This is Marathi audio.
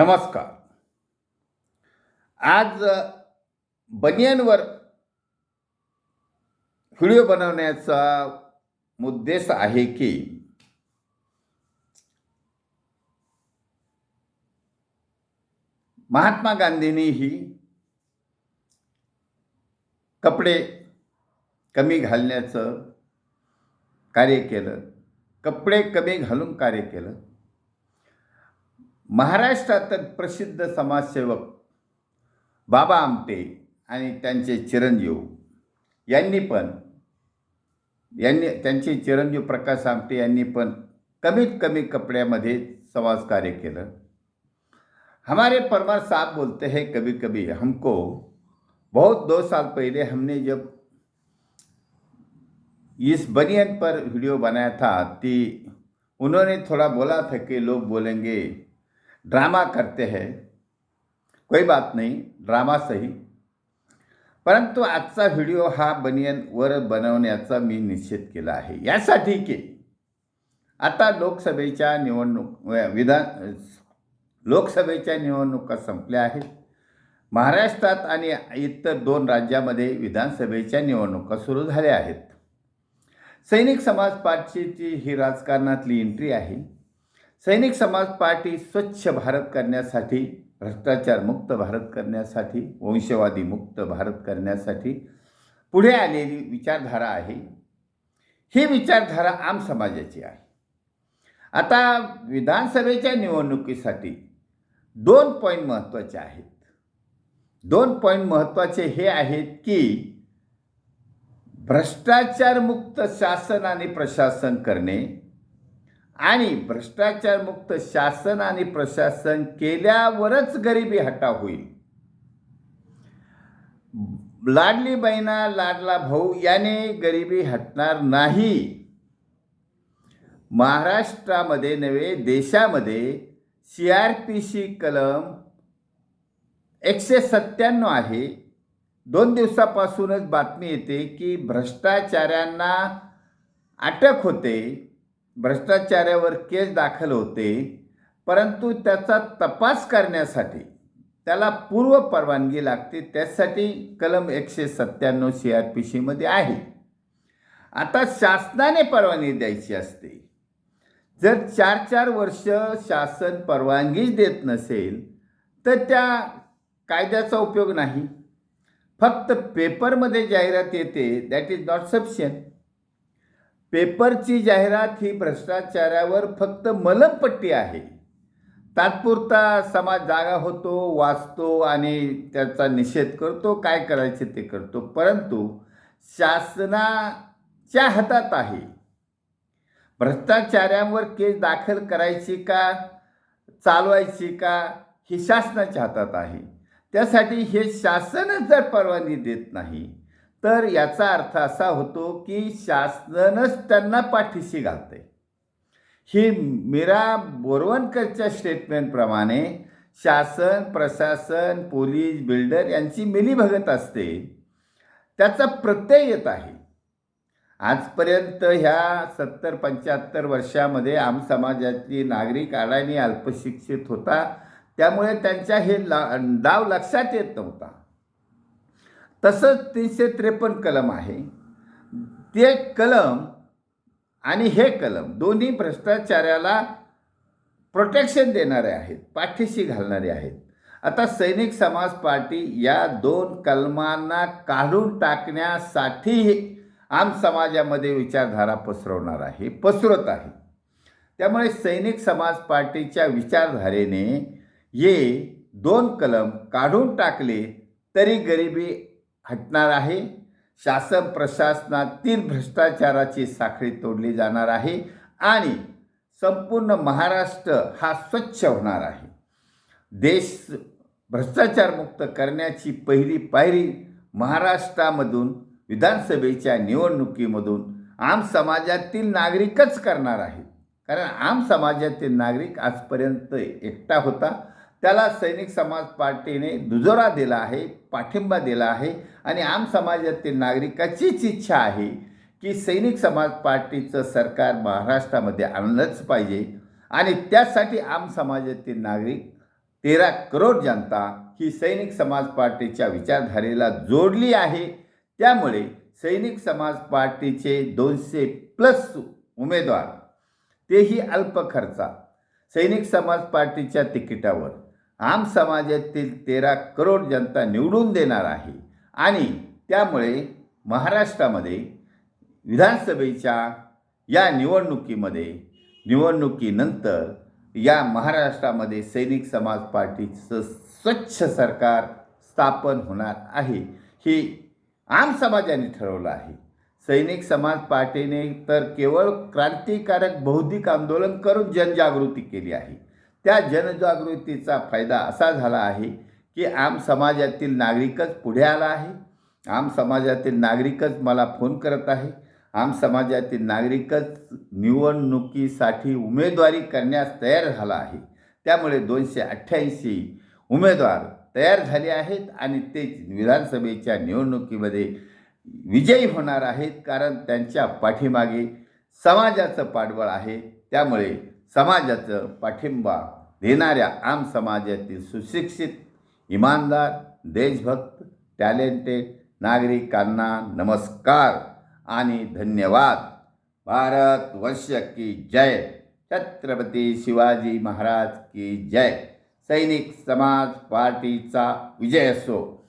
नमस्कार. आज बनियनवर व्हिडिओ बनवण्याचा मुद्देश आहे की महात्मा गांधींनीही कपडे कमी घालण्याचं कार्य केलं. कपडे कमी घालून कार्य केलं. महाराष्ट्रातील प्रसिद्ध समाजसेवक बाबा आमटे आणि त्यांचे चिरंजीव यांनी पण यांनी त्यांचे चिरंजीव प्रकाश आमटे यांनी पण कमीत कमी कपड्यामध्ये समाज कार्य केलं. हमारे परमार साहब बोलते हैं कभी कभी हमको बहुत दो साल पहले हमने जब इस बनियन पर वीडियो बनाया था कि उन्होंने थोड़ा बोला था कि लोग बोलेंगे ड्रामा करते हैं। कोई बात नहीं ड्रामा सही। परंतु आजचा व्हिडिओ हा बनियनवर बनवण्याचा मी निश्चित केला आहे। यासाठी की आता लोकसभेच्या निवडणूक विधान लोकसभेच्या निवडणुका संपल्या आहेत। महाराष्ट्रात आणि इतर दोन राज्यामध्ये विधानसभेच्या निवडणुका सुरू झाल्या आहेत। सैनिक समाज पार्टीची ही राजकारणातली एंट्री आहे। सैनिक समाज पार्टी स्वच्छ भारत करण्यासाठी भ्रष्टाचारमुक्त भारत करण्यासाठी वंशवादी मुक्त भारत करण्यासाठी पुढे आलेली विचारधारा आहे. ही विचारधारा आम समाजाची आहे. आता विधानसभेच्या निवडणुकीसाठी दोन पॉईंट महत्त्वाचे आहेत. दोन पॉईंट महत्त्वाचे हे आहेत की भ्रष्टाचारमुक्त शासन आणि प्रशासन करणे आणि भ्रष्टाचारमुक्त शासन आणि प्रशासन केल्यावरच गरिबी हटाव होईल. लाडली बहिणा लाडला भाऊ याने गरिबी हटणार नाही. महाराष्ट्रामध्ये नव्हे देशामध्ये सी आर पी सी कलम एकशे सत्त्याण्णव आहे. दोन दिवसापासूनच बातमी येते की भ्रष्टाचाऱ्यांना अटक होते. भ्रष्टाचारावर केस दाखल होते परंतु त्याचा तपास करण्यासाठी त्याला पूर्व परवानगी लागते त्यासाठी कलम एकशे सत्त्याण्णव सी आर पी सीमध्ये आहे. आता शासनाने परवानगी द्यायची असते. जर चार चार वर्ष शासन परवानगीच देत नसेल तर त्या कायद्याचा उपयोग नाही. फक्त पेपरमध्ये जाहिरात येते दॅट इज नॉट सफिशियंट पेपरची जाहिरात ही भ्रष्टाचारावर फक्त मलमपट्टी आहे. तात्पुरता समाज जागा होतो वाचतो आणि त्याचा निषेध करतो काय करायचे ते करतो. परंतु शासनाच्या हातात आहे. भ्रष्टाचारांवर केस दाखल करायची का चालवायची का ही शासनाच्या हातात आहे. त्यासाठी हे शासनच जर परवानगी देत नाही तर याचा अर्थ असा होतो की शासनच त्यांना पाठीशी घालते. ही मीरा बोरवणकरच्या स्टेटमेंटप्रमाणे शासन प्रशासन पोलीस बिल्डर यांची मिलीभगत असते. त्याचा प्रत्यय येत आहे. आजपर्यंत ह्या सत्तर पंच्याहत्तर वर्षामध्ये आम समाजातली नागरिक अडाणी अल्पशिक्षित होता. त्यामुळे त्यांच्या हे ला डाव लक्षात येत नव्हता. तसंच तीनशे त्रेपन्न कलम आहे. ते कलम आणि हे कलम दोन्ही भ्रष्टाचाराला प्रोटेक्शन देणारे आहेत पाठीशी घालणारे आहेत. आता सैनिक समाज पार्टी या दोन कलमांना काढून टाकण्यासाठी आम समाजामध्ये विचारधारा पसरवणार आहे पसरत आहे. त्यामुळे सैनिक समाज पार्टीच्या विचारधारेने हे दोन कलम काढून टाकले तरी गरिबी हटणार आहे. शासन प्रशासनातील भ्रष्टाचाराची साखळी तोडली जाणार आहे आणि संपूर्ण महाराष्ट्र हा स्वच्छ होणार आहे. देश भ्रष्टाचारमुक्त करण्याची पहिली पायरी महाराष्ट्रामधून विधानसभेच्या निवडणुकीमधून आम समाजातील नागरिकच करणार आहेत कारण आम समाजातील नागरिक आजपर्यंत एकटा होता. त्याला सैनिक समाज पार्टीने दुजोरा दिला आहे पाठिंबा दिला आहे आणि आम समाजातील नागरिकाचीच इच्छा आहे की सैनिक समाज पार्टीचं सरकार महाराष्ट्रामध्ये आणलंच पाहिजे आणि त्यासाठी आम समाजातील नागरिक तेरा करोड जनता ही सैनिक समाज पार्टीच्या विचारधारेला जोडली आहे. त्यामुळे सैनिक समाज पार्टीचे दोनशे प्लस उमेदवार तेही अल्प खर्चात सैनिक समाज पार्टीच्या तिकिटावर. आम समाजातील तेरा करोड जनता निवडून देणार आहे. आणि त्यामुळे महाराष्ट्रामध्ये विधानसभेच्या या निवडणुकीमध्ये निवडणुकीनंतर या महाराष्ट्रामध्ये सैनिक समाज पार्टीचं स्वच्छ सरकार स्थापन होणार आहे. हे आम समाजाने ठरवलं आहे. सैनिक समाज पार्टीने तर केवळ क्रांतिकारक बौद्धिक आंदोलन करून जनजागृती केली आहे. त्या जनजागृतीचा फायदा असा झाला आहे की आम समाजातील नागरिकच पुढे आला आहे. आम समाजातील नागरिकच मला फोन करत आहे. आम समाजातील नागरिकच निवडणुकीसाठी उमेदवारी करण्यास तयार झाला आहे. त्यामुळे दोनशे अठ्ठ्याऐंशी उमेदवार तयार झाले आहेत आणि ते विधानसभेच्या निवडणुकीमध्ये विजयी होणार आहेत कारण त्यांच्या पाठीमागे समाजाचं पाठबळ आहे. त्यामुळे समाजाचं पाठिंबा देणाऱ्या आम समाजातील सुशिक्षित इमानदार देशभक्त टॅलेंटेड नागरिकांना नमस्कार आणि धन्यवाद. भारत वर्ष की जय. छत्रपती शिवाजी महाराज की जय. सैनिक समाज पार्टीचा विजय असो.